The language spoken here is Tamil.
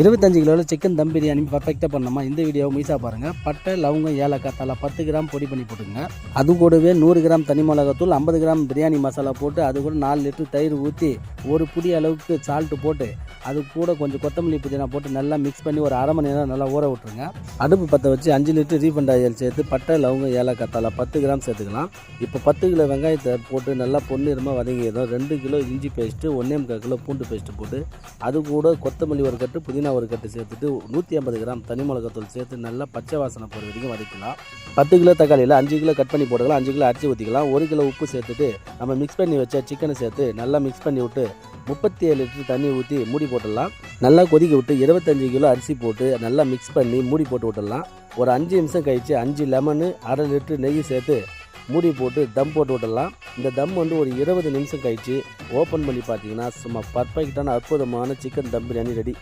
இருபத்தஞ்சு கிலோவில் சிக்கன் தம் பிரியாணி பர்ஃபெக்டாக பண்ணோமா இந்த வீடியோவை மீசாக பாருங்கள் பட்டை லவங்கம் ஏலக்காய் தலை பத்து கிராம் பொடி பண்ணி போட்டுங்க அது கூடவே நூறு கிராம் தனி மிளகாத்தூள் ஐம்பது கிராம் பிரியாணி மசாலா போட்டு அது கூட நாலு லிட்டர் தயிர் ஊற்றி ஒரு புடி அளவுக்கு சால்ட்டு போட்டு அது கூட கொஞ்சம் கொத்தமல்லி புதினா போட்டு நல்லா மிக்ஸ் பண்ணி ஒரு அரை மணி நேரம் நல்லா ஊற விட்டுருங்க. அடுப்பு பற்ற வச்சு அஞ்சு லிட்டர் ரீஃபண்ட் ஆயில் சேர்த்து பட்டை லவங்கம் ஏலக்காய் தலை பத்து கிராம் சேர்த்துக்கலாம். இப்போ பத்து கிலோ வெங்காயத்தை போட்டு நல்லா பொன்னிறமாக வதங்கிடும் ரெண்டு கிலோ இஞ்சி பேஸ்ட்டு ஒன்றே முக்கால் கிலோ பூண்டு பேஸ்ட்டு போட்டு அது கூட கொத்தமல்லி ஒரு கட்டு புதினா ஒரு கட்டு சேர்த்துட்டு நூற்றி ஐம்பது கிராம் தனி மிளகாத்தூள் சேர்த்து நல்லா பச்சை வாசனை போகிற வரைக்கும் வதக்கலாம். பத்து கிலோ தக்காளியில் அஞ்சு கிலோ கட் பண்ணி போட்டுக்கலாம் அஞ்சு கிலோ அரிசி ஊற்றிக்கலாம் ஒரு கிலோ உப்பு சேர்த்துட்டு நம்ம மிக்ஸ் பண்ணி வச்ச சிக்கனை சேர்த்து நல்லா மிக்ஸ் பண்ணி விட்டு முப்பத்தி ஏழு லிட்டர் தண்ணி ஊற்றி மூடி போட்டுடலாம். நல்லா கொதிக்க விட்டு இருபத்தஞ்சு கிலோ அரிசி போட்டு நல்லா மிக்ஸ் பண்ணி மூடி போட்டு விட்டுடலாம். ஒரு அஞ்சு நிமிஷம் கழித்து அஞ்சு லெமனு அரை லிட்டர் நெய் சேர்த்து மூடி போட்டு தம் போட்டு விட்டுடலாம். இந்த தம் வந்து ஒரு இருபது நிமிஷம் கழித்து ஓப்பன் பண்ணி பார்த்தீங்கன்னா சும்மா பர்ஃபெக்டான அற்புதமான சிக்கன் தம் பிரியாணி ரெடி